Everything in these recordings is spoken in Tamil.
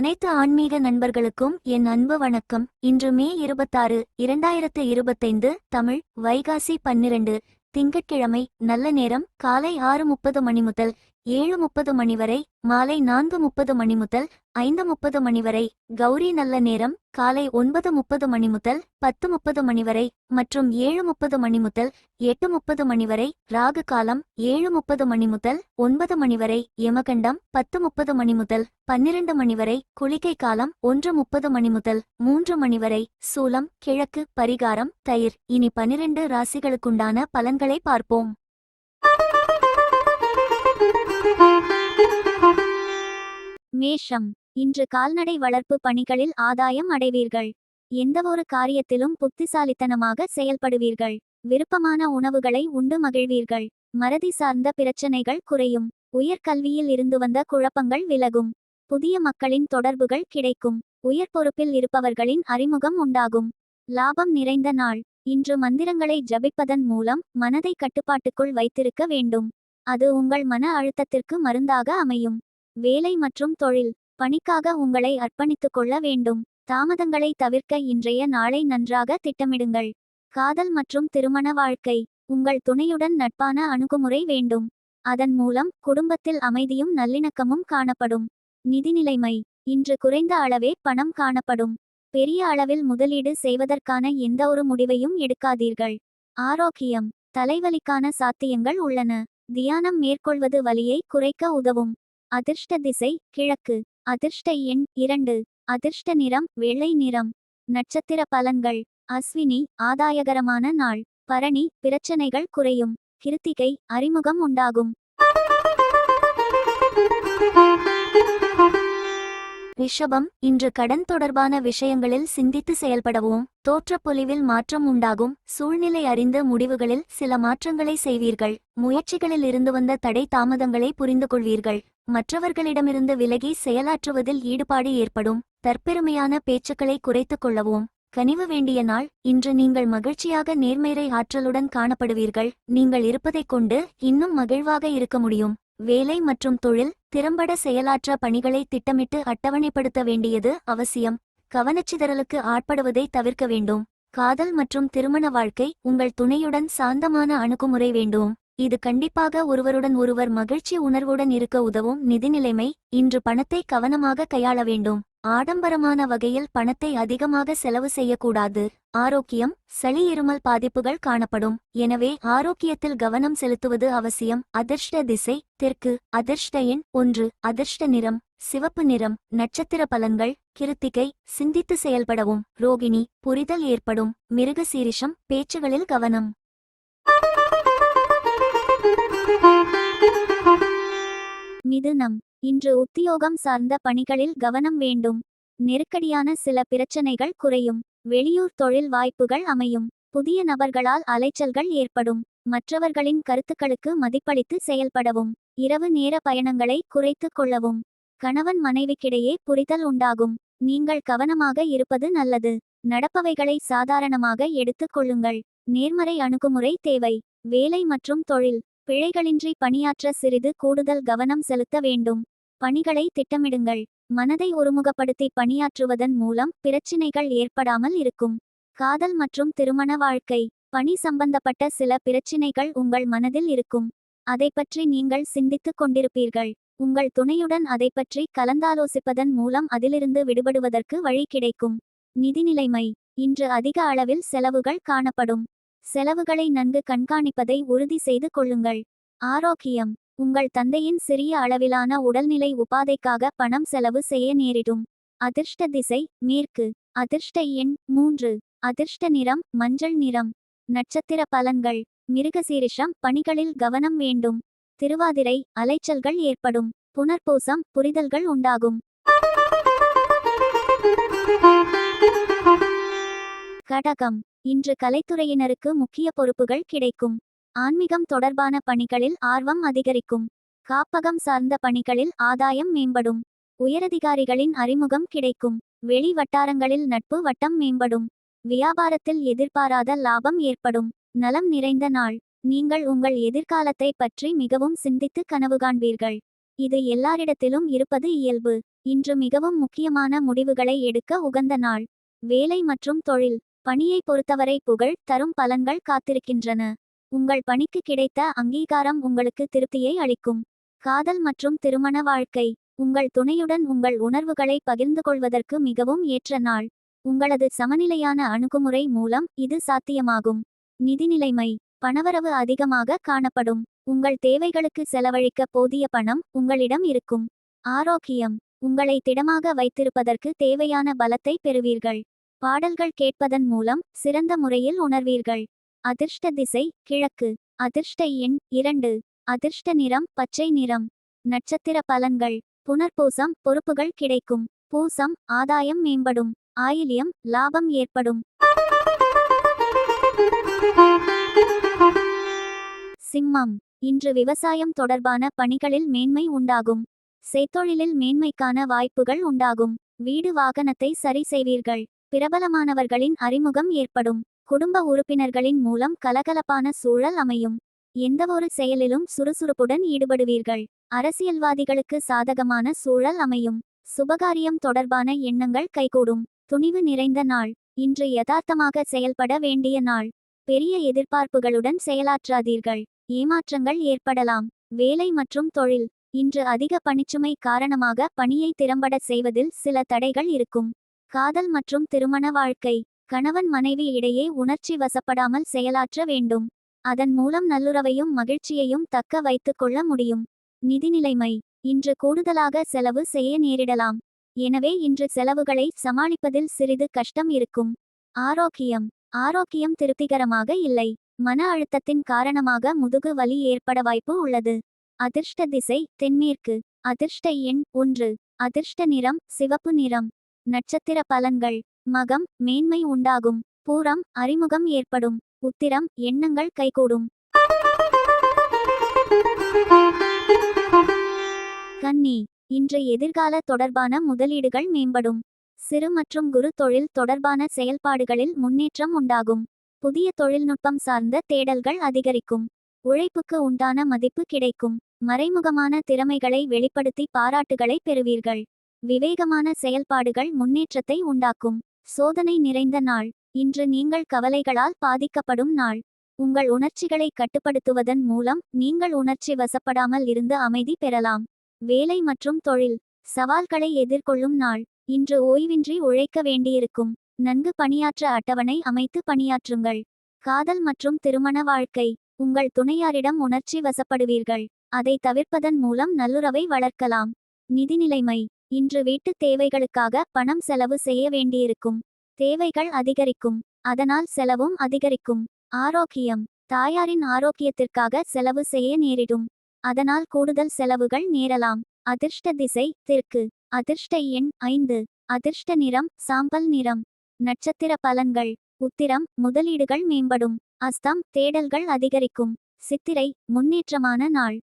அனைத்து ஆன்மீக நண்பர்களுக்கும் என் அன்பு வணக்கம். இன்று மே இருபத்தாறு இரண்டாயிரத்து இருபத்தைந்து தமிழ் வைகாசி பன்னிரண்டு திங்கட்கிழமை நல்ல நேரம் காலை ஆறு முப்பது மணி முதல் ஏழு முப்பது மணி வரை மாலை நான்கு முப்பது மணி முதல் ஐந்து முப்பது மணி வரை கௌரி நல்ல நேரம் காலை ஒன்பது முப்பது மணி முதல் பத்து முப்பது மணி வரை மற்றும் ஏழு முப்பது மணி முதல் எட்டு முப்பது மணி வரை ராகு காலம் ஏழு முப்பது மணி முதல் ஒன்பது மணி வரை யமகண்டம் பத்து முப்பது மணி முதல் பன்னிரண்டு மணி வரை குளிகை காலம் ஒன்று முப்பது மணி முதல் மூன்று மணி வரை சூலம் கிழக்கு பரிகாரம் தயிர். இனி பனிரெண்டு ராசிகளுக்குண்டான பலன்களை பார்ப்போம். மேஷம். இன்று கால்நடை வளர்ப்பு பணிகளில் ஆதாயம் அடைவீர்கள். எந்தவொரு காரியத்திலும் புத்திசாலித்தனமாக செயல்படுவீர்கள். விருப்பமான உணவுகளை உண்டு மகிழ்வீர்கள். மறதி சார்ந்த பிரச்சனைகள் குறையும். உயர்கல்வியில் இருந்து வந்த குழப்பங்கள் விலகும். புதிய மக்களின் தொடர்புகள் கிடைக்கும். உயர் பொறுப்பில் இருப்பவர்களின் அறிமுகம் உண்டாகும். லாபம் நிறைந்த நாள். இன்று மந்திரங்களை ஜபிப்பதன் மூலம் மனதை கட்டுப்பாட்டுக்குள் வைத்திருக்க வேண்டும். அது உங்கள் மன அழுத்தத்திற்கு மருந்தாக அமையும். வேலை மற்றும் தொழில். பணிக்காக உங்களை அர்ப்பணித்துக் கொள்ள வேண்டும். தாமதங்களை தவிர்க்க இன்றைய நாளை நன்றாக திட்டமிடுங்கள். காதல் மற்றும் திருமண வாழ்க்கை. உங்கள் துணையுடன் நட்பான அணுகுமுறை வேண்டும். அதன் மூலம் குடும்பத்தில் அமைதியும் நல்லிணக்கமும் காணப்படும். நிதிநிலைமை இன்று குறைந்த அளவே பணம் காணப்படும். பெரிய அளவில் முதலீடு செய்வதற்கான எந்தவொரு முடிவையும் எடுக்காதீர்கள். ஆரோக்கியம். தலைவலிக்கான சாத்தியங்கள் உள்ளன. தியானம் மேற்கொள்வது வலியை குறைக்க உதவும். அதிர்ஷ்ட திசை கிழக்கு. அதிர்ஷ்ட எண் இரண்டு. அதிர்ஷ்ட நிறம் வெள்ளை நிறம். நட்சத்திர பலன்கள். அஸ்வினி ஆதாயகரமான நாள். பரணி பிரச்சனைகள் குறையும். கிருத்திகை அறிமுகம் உண்டாகும். ரிஷபம் இன்று கடன் தொடர்பான விஷயங்களில் சிந்தித்து செயல்படவும் தோற்றப்பொலிவில் மாற்றம் உண்டாகும் சூழ்நிலை அறிந்து முடிவுகளில் சில மாற்றங்களை செய்வீர்கள் முயற்சிகளில் இருந்து வந்த தடை தாமதங்களை புரிந்து கொள்வீர்கள் மற்றவர்களிடமிருந்து விலகி செயலாற்றுவதில் ஈடுபாடு ஏற்படும் தற்பெருமையான பேச்சுக்களை குறைத்துக் கொள்ளவும் கனிவு வேண்டிய நாள் இன்று நீங்கள் மகிழ்ச்சியாக நேர்மைரை ஆற்றலுடன் காணப்படுவீர்கள் நீங்கள் இருப்பதைக் கொண்டு இன்னும் மகிழ்வாக இருக்க முடியும் வேலை மற்றும் தொழில் திறம்பட செயலாற்ற பணிகளை திட்டமிட்டு அட்டவணைப்படுத்த வேண்டியது அவசியம். கவனச்சிதறலுக்கு ஆட்படுவதை தவிர்க்க வேண்டும். காதல் மற்றும் திருமண வாழ்க்கை உங்கள் துணையுடன் சாந்தமான அணுகுமுறை வேண்டும். இது கண்டிப்பாக ஒருவருடன் ஒருவர் மகிழ்ச்சி உணர்வுடன் இருக்க உதவும் நிதிநிலைமை இன்று பணத்தை கவனமாக கையாள வேண்டும். ஆடம்பரமான வகையில் பணத்தை அதிகமாக செலவு செய்யக்கூடாது. ஆரோக்கியம் சளி இருமல் பாதிப்புகள் காணப்படும். எனவே ஆரோக்கியத்தில் கவனம் செலுத்துவது அவசியம். அதிர்ஷ்ட திசை தெற்கு. அதிர்ஷ்ட எண் ஒன்று. அதிர்ஷ்ட நிறம் சிவப்பு நிறம். நட்சத்திர பலன்கள் கிருத்திகை. சிந்தித்து செயல்படவும். ரோகிணி புரிதல் ஏற்படும். மிருக சீரிஷம் பேச்சுகளில் கவனம். மிதுனம் இன்று உத்தியோகம் சார்ந்த பணிகளில் கவனம் வேண்டும். நெருக்கடியான சில பிரச்சனைகள் குறையும். வெளியூர் தொழில் வாய்ப்புகள் அமையும். புதிய நபர்களால் அலைச்சல்கள் ஏற்படும். மற்றவர்களின் கருத்துக்களுக்கு மதிப்பளித்து செயல்படவும். இரவு நேர பயணங்களை குறைத்துக் கொள்ளவும். கணவன் மனைவிக்கிடையே புரிதல் உண்டாகும். நீங்கள் கவனமாக இருப்பது நல்லது. நடப்பவைகளை சாதாரணமாக எடுத்துக் கொள்ளுங்கள். நேர்மறை அணுகுமுறை தேவை. வேலை மற்றும் தொழில். பிழைகளின்றி பணியாற்ற சிறிது கூடுதல் கவனம் செலுத்த வேண்டும். பணிகளை திட்டமிடுங்கள். மனதை ஒருமுகப்படுத்தி பணியாற்றுவதன் மூலம் பிரச்சினைகள் ஏற்படாமல் இருக்கும். காதல் மற்றும் திருமண வாழ்க்கை. பணி சம்பந்தப்பட்ட சில பிரச்சினைகள் உங்கள் மனதில் இருக்கும். அதை பற்றி நீங்கள் சிந்தித்துக் கொண்டிருப்பீர்கள். உங்கள் துணையுடன் அதை பற்றி கலந்தாலோசிப்பதன் மூலம் அதிலிருந்து விடுபடுவதற்கு வழி கிடைக்கும். நிதிநிலைமை இன்று அதிக அளவில் செலவுகள் காணப்படும். செலவுகளை நன்கு கண்காணிப்பதை உறுதி செய்து கொள்ளுங்கள். ஆரோக்கியம். உங்கள் தந்தையின் சிறிய அளவிலான உடல்நிலை உபாதைக்காக பணம் செலவு செய்ய நேரிடும். அதிர்ஷ்ட திசை மேற்கு. அதிர்ஷ்ட எண் மூன்று. அதிர்ஷ்ட நிறம் மஞ்சள் நிறம். நட்சத்திர பலன்கள். மிருகசீரிஷம் பணிகளில் கவனம் வேண்டும். திருவாதிரை அலைச்சல்கள் ஏற்படும். புனர்பூசம் புரிதல்கள் உண்டாகும். கடகம். இன்று கலைத்துறையினருக்கு முக்கிய பொறுப்புகள் கிடைக்கும். ஆன்மீகம் தொடர்பான பணிகளில் ஆர்வம் அதிகரிக்கும். காப்பகம் சார்ந்த பணிகளில் ஆதாயம் மேம்படும். உயரதிகாரிகளின் அறிமுகம் கிடைக்கும். வெளி வட்டாரங்களில் நட்பு வட்டம் மேம்படும். வியாபாரத்தில் எதிர்பாராத லாபம் ஏற்படும். நலம் நிறைந்த நாள். நீங்கள் உங்கள் எதிர்காலத்தை பற்றி மிகவும் சிந்தித்து கனவு காண்பீர்கள். இது எல்லாரிடத்திலும் இருப்பது இயல்பு. இன்று மிகவும் முக்கியமான முடிவுகளை எடுக்க உகந்த நாள். வேலை மற்றும் தொழில். பணியை பொறுத்தவரை புகழ் தரும் பலன்கள் காத்திருக்கின்றன. உங்கள் பணிக்கு கிடைத்த அங்கீகாரம் உங்களுக்கு திருப்தியை அளிக்கும். காதல் மற்றும் திருமண வாழ்க்கை. உங்கள் துணையுடன் உங்கள் உணர்வுகளை பகிர்ந்து கொள்வதற்கு மிகவும் ஏற்ற நாள். உங்களது சமநிலையான அணுகுமுறை மூலம் இது சாத்தியமாகும். நிதிநிலைமை பணவரவு அதிகமாக காணப்படும். உங்கள் தேவைகளுக்கு செலவழிக்க போதிய பணம் உங்களிடம் இருக்கும். ஆரோக்கியம். உங்களை திடமாக வைத்திருப்பதற்கு தேவையான பலத்தை பெறுவீர்கள். பாடல்கள் கேட்பதன் மூலம் சிறந்த முறையில் உணர்வீர்கள். அதிர்ஷ்ட திசை கிழக்கு. அதிர்ஷ்ட எண் இரண்டு. அதிர்ஷ்ட நிறம் பச்சை நிறம். நட்சத்திர பலன்கள். புனர்பூசம் பொறுப்புகள் கிடைக்கும். பூசம் ஆதாயம் மேம்படும். ஆயிலியம் லாபம் ஏற்படும். சிம்மம். இன்று விவசாயம் தொடர்பான பணிகளில் மேன்மை உண்டாகும். செய்தொழிலில் மேன்மைக்கான வாய்ப்புகள் உண்டாகும். வீடு வாகனத்தை சரி செய்வீர்கள். பிரபலமானவர்களின் அறிமுகம் ஏற்படும். குடும்ப உறுப்பினர்களின் மூலம் கலகலப்பான சூழல் அமையும். எந்தவொரு செயலிலும் சுறுசுறுப்புடன் ஈடுபடுவீர்கள். அரசியல்வாதிகளுக்கு சாதகமான சூழல் அமையும். சுபகாரியம் தொடர்பான எண்ணங்கள் கைகூடும். துணிவு நிறைந்த நாள். இன்று யதார்த்தமாக செயல்பட வேண்டிய நாள். பெரிய எதிர்பார்ப்புகளுடன் செயலாற்றாதீர்கள். ஏமாற்றங்கள் ஏற்படலாம். வேலை மற்றும் தொழில். இன்று அதிக பணிச்சுமை காரணமாக பணியை திறம்பட செய்வதில் சில தடைகள் இருக்கும். காதல் மற்றும் திருமண வாழ்க்கை. கணவன் மனைவி இடையே உணர்ச்சி வசப்படாமல் செயலாற்ற வேண்டும். அதன் மூலம் நல்லுறவையும் மகிழ்ச்சியையும் தக்க வைத்துக் கொள்ள முடியும். நிதிநிலைமை இன்று கூடுதலாக செலவு செய்ய நேரிடலாம். எனவே இன்று செலவுகளை சமாளிப்பதில் சிறிது கஷ்டம் இருக்கும். ஆரோக்கியம். ஆரோக்கியம் திருப்திகரமாக இல்லை. மன அழுத்தத்தின் காரணமாக முதுகு வலி ஏற்பட வாய்ப்பு உள்ளது. அதிர்ஷ்ட திசை. தென்மேற்கு. அதிர்ஷ்ட எண் ஒன்று. அதிர்ஷ்ட நிறம். சிவப்பு நிறம். நட்சத்திர பலன்கள். மகம் மேன்மை உண்டாகும். பூரம் அறிமுகம் ஏற்படும். உத்திரம் எண்ணங்கள் கைகூடும். கன்னி இன்று எதிர்கால தொடர்பான முதலீடுகள் மேம்படும். சிறு மற்றும் குறு தொழில் தொடர்பான செயல்பாடுகளில் முன்னேற்றம் உண்டாகும். புதிய தொழில்நுட்பம் சார்ந்த தேடல்கள் அதிகரிக்கும். உழைப்புக்கு உண்டான மதிப்பு கிடைக்கும். மறைமுகமான திறமைகளை வெளிப்படுத்தி பாராட்டுகளை பெறுவீர்கள். விவேகமான செயல்பாடுகள் முன்னேற்றத்தை உண்டாக்கும். சோதனை நிறைந்த நாள். இன்று நீங்கள் கவலைகளால் பாதிக்கப்படும் நாள். உங்கள் உணர்ச்சிகளை கட்டுப்படுத்துவதன் மூலம் நீங்கள் உணர்ச்சி வசப்படாமல் இருந்து அமைதி பெறலாம். வேலை மற்றும் தொழில். சவால்களை எதிர்கொள்ளும் நாள். இன்று ஓய்வின்றி உழைக்க வேண்டியிருக்கும். நன்கு பணியாற்ற அட்டவணை அமைத்து பணியாற்றுங்கள். காதல் மற்றும் திருமண வாழ்க்கை. உங்கள் துணையாரிடம் உணர்ச்சி வசப்படுவீர்கள். அதை தவிர்ப்பதன் மூலம் நல்லுறவை வளர்க்கலாம். நிதிநிலைமை இன்று வீட்டுத் தேவைகளுக்காக பணம் செலவு செய்ய வேண்டியிருக்கும். தேவைகள் அதிகரிக்கும். அதனால் செலவும் அதிகரிக்கும். ஆரோக்கியம். தாயாரின் ஆரோக்கியத்திற்காக செலவு செய்ய நேரிடும். அதனால் கூடுதல் செலவுகள் நேரலாம். அதிர்ஷ்ட திசை தெற்கு. அதிர்ஷ்ட எண் ஐந்து. அதிர்ஷ்ட நிறம் சாம்பல் நிறம். நட்சத்திர பலன்கள். உத்திரம் முதலீடுகள் மேம்படும். அஸ்தம் தேடல்கள் அதிகரிக்கும். சித்திரை முன்னேற்றமான நாள்.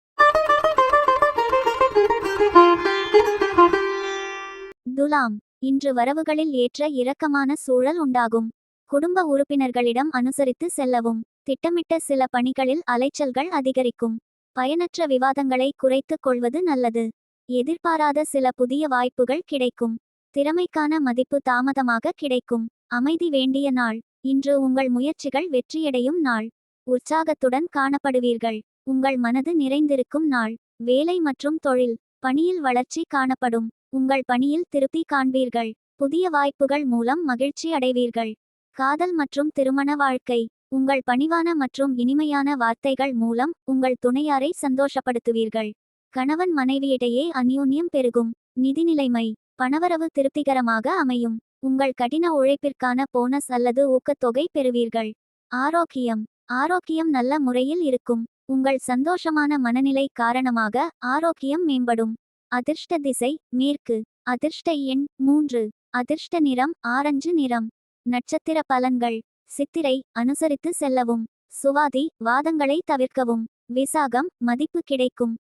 துலாம் இன்று வரவுகளில் ஏற்ற இரக்கமான சூழல் உண்டாகும். குடும்ப உறுப்பினர்களிடம் அனுசரித்து செல்லவும். திட்டமிட்ட சில பணிகளில் அலைச்சல்கள் அதிகரிக்கும். பயனற்ற விவாதங்களை குறைத்துக் கொள்வது நல்லது. எதிர்பாராத சில புதிய வாய்ப்புகள் கிடைக்கும். திறமைக்கான மதிப்பு தாமதமாக கிடைக்கும். அமைதி வேண்டிய நாள். இன்று உங்கள் முயற்சிகள் வெற்றியடையும் நாள். உற்சாகத்துடன் காணப்படுவீர்கள். உங்கள் மனது நிறைந்திருக்கும் நாள். வேலை மற்றும் தொழில். பணியில் வளர்ச்சி காணப்படும். உங்கள் பணியில் திருப்தி காண்பீர்கள். புதிய வாய்ப்புகள் மூலம் மகிழ்ச்சி அடைவீர்கள். காதல் மற்றும் திருமண வாழ்க்கை. உங்கள் பணிவான மற்றும் இனிமையான வார்த்தைகள் மூலம் உங்கள் துணையாரை சந்தோஷப்படுத்துவீர்கள். கணவன் மனைவியிடையே அந்யோன்யம் பெருகும். நிதிநிலைமை பணவரவு திருப்திகரமாக அமையும். உங்கள் கடின உழைப்பிற்கான போனஸ் அல்லது ஊக்கத்தொகை பெறுவீர்கள். ஆரோக்கியம். ஆரோக்கியம் நல்ல முறையில் இருக்கும். உங்கள் சந்தோஷமான மனநிலை காரணமாக ஆரோக்கியம் மேம்படும். அதிர்ஷ்ட திசை மேற்கு. அதிர்ஷ்ட எண் மூன்று. அதிர்ஷ்ட நிறம் ஆரஞ்சு நிறம். நட்சத்திர பலன்கள். சித்திரை அனுசரித்து செல்லவும். சுவாதி வாதங்களை தவிர்க்கவும். விசாகம் மதிப்பு கிடைக்கும்.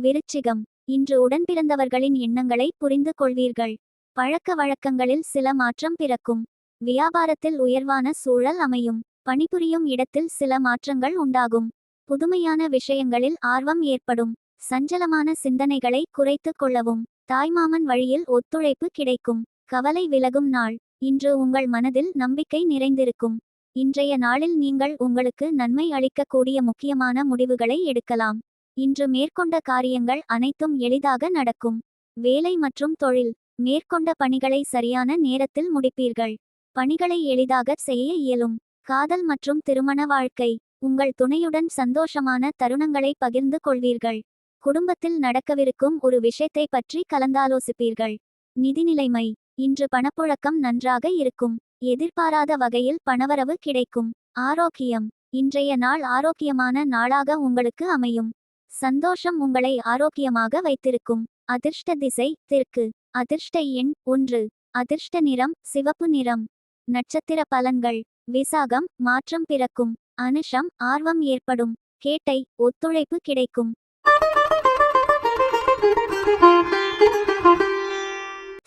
விருச்சிகம். இன்று உடன்பிறந்தவர்களின் எண்ணங்களை புரிந்து கொள்வீர்கள். பழக்க வழக்கங்களில் சில மாற்றம் பிறக்கும். வியாபாரத்தில் உயர்வான சூழல் அமையும். பணிபுரியும் இடத்தில் சில மாற்றங்கள் உண்டாகும். புதுமையான விஷயங்களில் ஆர்வம் ஏற்படும். சஞ்சலமான சிந்தனைகளை குறைத்துக் கொள்ளவும். தாய்மாமன் வழியில் ஒத்துழைப்பு கிடைக்கும். கவலை விலகும் நாள். இன்று உங்கள் மனதில் நம்பிக்கை நிறைந்திருக்கும். இன்றைய நாளில் நீங்கள் உங்களுக்கு நன்மை அளிக்கக்கூடிய முக்கியமான முடிவுகளை எடுக்கலாம். இன்று மேற்கொண்ட காரியங்கள் அனைத்தும் எளிதாக நடக்கும். வேலை மற்றும் தொழில். மேற்கொண்ட பணிகளை சரியான நேரத்தில் முடிப்பீர்கள். பணிகளை எளிதாக செய்ய இயலும். காதல் மற்றும் திருமண வாழ்க்கை. உங்கள் துணையுடன் சந்தோஷமான தருணங்களை பகிர்ந்து கொள்வீர்கள். குடும்பத்தில் நடக்கவிருக்கும் ஒரு விஷயத்தை பற்றி கலந்தாலோசிப்பீர்கள். நிதிநிலைமை. இன்று பணப்புழக்கம் நன்றாக இருக்கும். எதிர்பாராத வகையில் பணவரவு கிடைக்கும். ஆரோக்கியம். இன்றைய நாள் ஆரோக்கியமான நாளாக உங்களுக்கு அமையும். சந்தோஷம் உங்களை ஆரோக்கியமாக வைத்திருக்கும். அதிர்ஷ்ட திசை தெற்கு. அதிர்ஷ்ட எண் ஒன்று. அதிர்ஷ்ட நிறம் சிவப்பு நிறம். நட்சத்திர பலன்கள். விசாகம் மாற்றம் பிறக்கும். அனுஷம் ஆர்வம் ஏற்படும். கேட்டை ஒத்துழைப்பு கிடைக்கும்.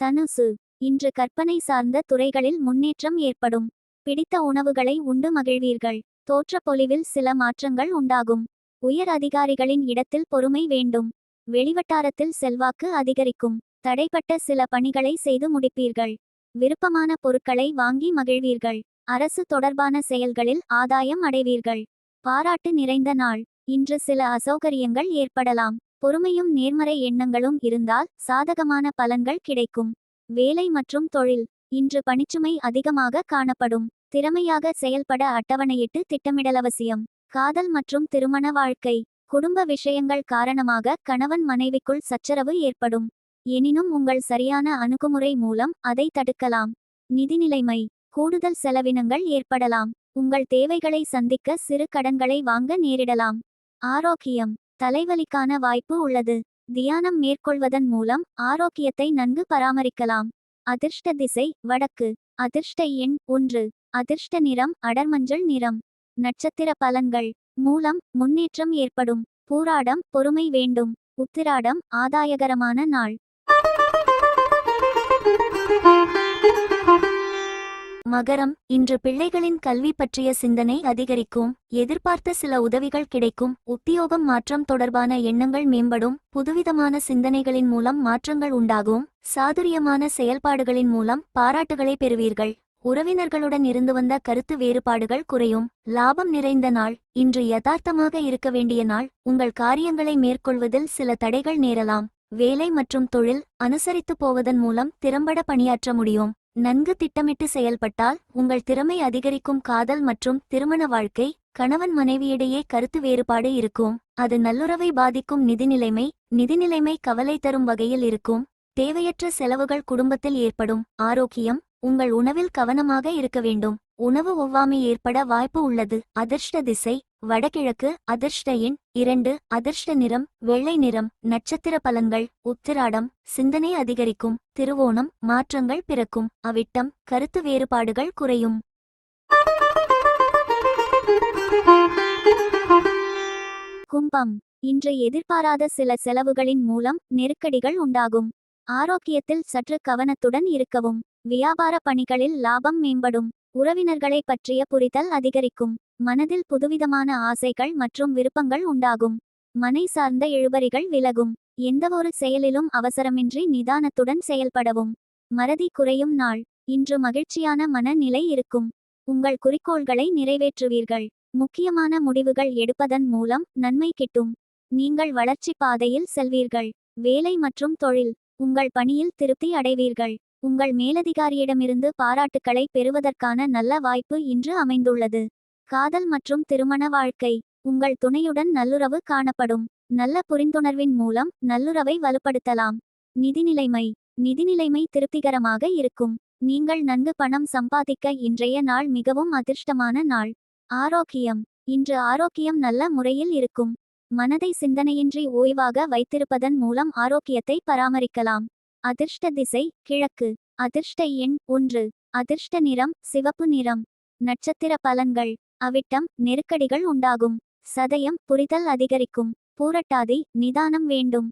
தனுசு இன்று கற்பனை சார்ந்த துறைகளில் முன்னேற்றம் ஏற்படும். பிடித்த உணவுகளை உண்டு மகிழ்வீர்கள். தோற்றப்பொலிவில் சில மாற்றங்கள் உண்டாகும். உயர் அதிகாரிகளின் இடத்தில் பொறுமை வேண்டும். வெளிவட்டாரத்தில் செல்வாக்கு அதிகரிக்கும். தடைப்பட்ட சில பணிகளை செய்து முடிப்பீர்கள். விருப்பமான பொருட்களை வாங்கி மகிழ்வீர்கள். அரசு தொடர்பான செயல்களில் ஆதாயம் அடைவீர்கள். பாராட்டு நிறைந்த நாள். இன்று சில அசௌகரியங்கள் ஏற்படலாம். பொறுமையும் நேர்மறை எண்ணங்களும் இருந்தால் சாதகமான பலன்கள் கிடைக்கும். வேலை மற்றும் தொழில். இன்று பணிச்சுமை அதிகமாக காணப்படும். திறமையாக செயல்பட அட்டவணையிட்டு திட்டமிடல் அவசியம் காதல் மற்றும் திருமண வாழ்க்கை. குடும்ப விஷயங்கள் காரணமாக கணவன் மனைவிக்குள் சச்சரவு ஏற்படும். எனினும் உங்கள் சரியான அணுகுமுறை மூலம் அதை தடுக்கலாம். நிதிநிலைமை கூடுதல் செலவினங்கள் ஏற்படலாம். உங்கள் தேவைகளை சந்திக்க சிறு கடன்களை வாங்க நேரிடலாம். ஆரோக்கியம். தலைவலிக்கான வாய்ப்பு உள்ளது. தியானம் மேற்கொள்வதன் மூலம் ஆரோக்கியத்தை நன்கு பராமரிக்கலாம். அதிர்ஷ்ட திசை வடக்கு. அதிர்ஷ்ட எண் ஒன்று. அதிர்ஷ்ட நிறம் அடர்மஞ்சள் நிறம். நட்சத்திர பலன்கள். மூலம் முன்னேற்றம் ஏற்படும். பூராடம் பொறுமை வேண்டும். உத்திராடம் ஆதாயகரமான நாள். மகரம் இன்று பிள்ளைகளின் கல்வி பற்றிய சிந்தனை அதிகரிக்கும் எதிர்பார்த்த சில உதவிகள் கிடைக்கும் உத்தியோகம் மாற்றம் தொடர்பான எண்ணங்கள் மேம்படும் புதுவிதமான சிந்தனைகளின் மூலம் மாற்றங்கள் உண்டாகும் சாதுரியமான செயல்பாடுகளின் மூலம் பாராட்டுகளை பெறுவீர்கள். உறவினர்களுடன் இருந்து வந்த கருத்து வேறுபாடுகள் குறையும் லாபம் நிறைந்த நாள் இன்று யதார்த்தமாக இருக்க வேண்டிய நாள் உங்கள் காரியங்களை மேற்கொள்வதில் சில தடைகள் நேரலாம் வேலை மற்றும் தொழில் அனுசரித்து போவதன் மூலம் திறம்பட பணியாற்ற முடியும். நன்கு திட்டமிட்டு செயல்பட்டால் உங்கள் திறமை அதிகரிக்கும் காதல் மற்றும் திருமண வாழ்க்கை கணவன் மனைவியிடையே கருத்து வேறுபாடு இருக்கும். அது நல்லுறவை பாதிக்கும் நிதிநிலைமை நிதிநிலைமை கவலை தரும் வகையில் இருக்கும். தேவையற்ற செலவுகள் குடும்பத்தில் ஏற்படும். ஆரோக்கியம் உங்கள் உணவில் கவனமாக இருக்க வேண்டும். உணவு ஒவ்வாமை ஏற்பட வாய்ப்பு உள்ளது. அதிர்ஷ்ட திசை வடகிழக்கு அதிர்ஷ்ட எண் இரண்டு அதிர்ஷ்ட நிறம் வெள்ளை நிறம் நட்சத்திர பலன்கள் உத்திராடம் சிந்தனை அதிகரிக்கும் திருவோணம் மாற்றங்கள் பிறக்கும் அவிட்டம் கருத்து வேறுபாடுகள் குறையும். கும்பம் இன்று எதிர்பாராத சில செலவுகளின் மூலம் நெருக்கடிகள் உண்டாகும். ஆரோக்கியத்தில் சற்று கவனத்துடன் இருக்கவும் வியாபார பணிகளில் லாபம் மேம்படும். உறவினர்களை பற்றிய புரிதல் அதிகரிக்கும். மனதில் புதுவிதமான ஆசைகள் மற்றும் விருப்பங்கள் உண்டாகும். மனை சார்ந்த இழுபறிகள் விலகும். எந்தவொரு செயலிலும் அவசரமின்றி நிதானத்துடன் செயல்படவும். மறதி குறையும் நாள். இன்று மகிழ்ச்சியான மனநிலை இருக்கும். உங்கள் குறிக்கோள்களை நிறைவேற்றுவீர்கள். முக்கியமான முடிவுகள் எடுப்பதன் மூலம் நன்மை கிட்டும். நீங்கள் வளர்ச்சி பாதையில் செல்வீர்கள். வேலை மற்றும் தொழில். உங்கள் பணியில் திருப்தி அடைவீர்கள். உங்கள் மேலதிகாரியிடமிருந்து பாராட்டுக்களை பெறுவதற்கான நல்ல வாய்ப்பு இன்று அமைந்துள்ளது. காதல் மற்றும் திருமண வாழ்க்கை. உங்கள் துணையுடன் நல்லுறவு காணப்படும். நல்ல புரிந்துணர்வின் மூலம் நல்லுறவை வலுப்படுத்தலாம். நிதிநிலைமை. நிதிநிலைமை திருப்திகரமாக இருக்கும். நீங்கள் நன்கு பணம் சம்பாதிக்க இன்றைய நாள் மிகவும் அதிர்ஷ்டமான நாள். ஆரோக்கியம். இன்று ஆரோக்கியம் நல்ல முறையில் இருக்கும். மனதை சிந்தனையின்றி ஓய்வாக வைத்திருப்பதன் மூலம் ஆரோக்கியத்தை பராமரிக்கலாம். அதிர்ஷ்ட திசை கிழக்கு. அதிர்ஷ்ட எண் ஒன்று. அதிர்ஷ்ட நிறம் சிவப்பு நிறம். நட்சத்திர பலன்கள். அவிட்டம் நெருக்கடிகள் உண்டாகும். சதயம் புரிதல் அதிகரிக்கும். பூரட்டாதி நிதானம் வேண்டும்.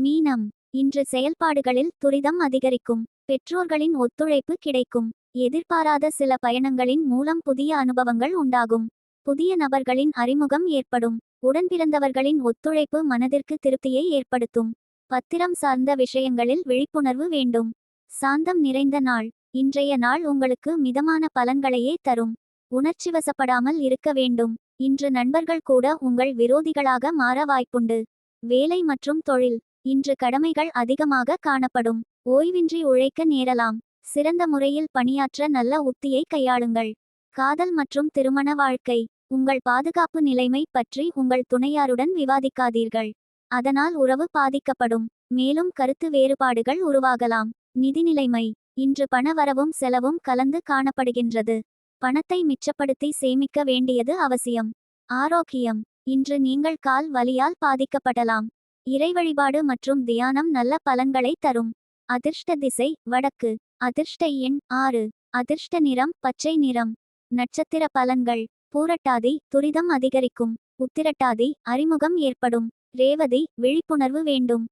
மீனம். இன்று செயல்பாடுகளில் துரிதம் அதிகரிக்கும். பெற்றோர்களின் ஒத்துழைப்பு கிடைக்கும். எதிர்பாராத சில பயணங்களின் மூலம் புதிய அனுபவங்கள் உண்டாகும். புதிய நபர்களின் அறிமுகம் ஏற்படும். உடன்பிறந்தவர்களின் ஒத்துழைப்பு மனதிற்கு திருப்தியை ஏற்படுத்தும். பத்திரம் சார்ந்த விஷயங்களில் விழிப்புணர்வு வேண்டும். சாந்தம் நிறைந்த நாள். இன்றைய நாள் உங்களுக்கு மிதமான பலன்களையே தரும். உணர்ச்சிவசப்படாமல் இருக்க வேண்டும். இன்று நண்பர்கள் கூட உங்கள் விரோதிகளாக மாற வாய்ப்புண்டு. வேலை மற்றும் தொழில். இன்று கடமைகள் அதிகமாக காணப்படும். ஓய்வின்றி உழைக்க நேரலாம். சிறந்த முறையில் பணியாற்ற நல்ல உத்தியை கையாளுங்கள். காதல் மற்றும் திருமண வாழ்க்கை. உங்கள் பாதுகாப்பு நிலைமை பற்றி உங்கள் துணையாருடன் விவாதிக்காதீர்கள். அதனால் உறவு பாதிக்கப்படும். மேலும் கருத்து வேறுபாடுகள் உருவாகலாம். நிதி நிலைமை. இன்று பண வரவும் செலவும் கலந்து காணப்படுகின்றது. பணத்தை மிச்சப்படுத்தி சேமிக்க வேண்டியது அவசியம். ஆரோக்கியம். இன்று நீங்கள் கால் வலியால் பாதிக்கப்படலாம். இறை வழிபாடு மற்றும் தியானம் நல்ல பலன்களை தரும். அதிர்ஷ்ட திசை வடக்கு. அதிர்ஷ்ட எண் ஆறு. அதிர்ஷ்ட நிறம் பச்சை நிறம். நட்சத்திர பலன்கள். பூரட்டாதி துரிதம் அதிகரிக்கும். உத்திரட்டாதி அறிமுகம் ஏற்படும். ரேவதி விழிப்புணர்வு வேண்டும்.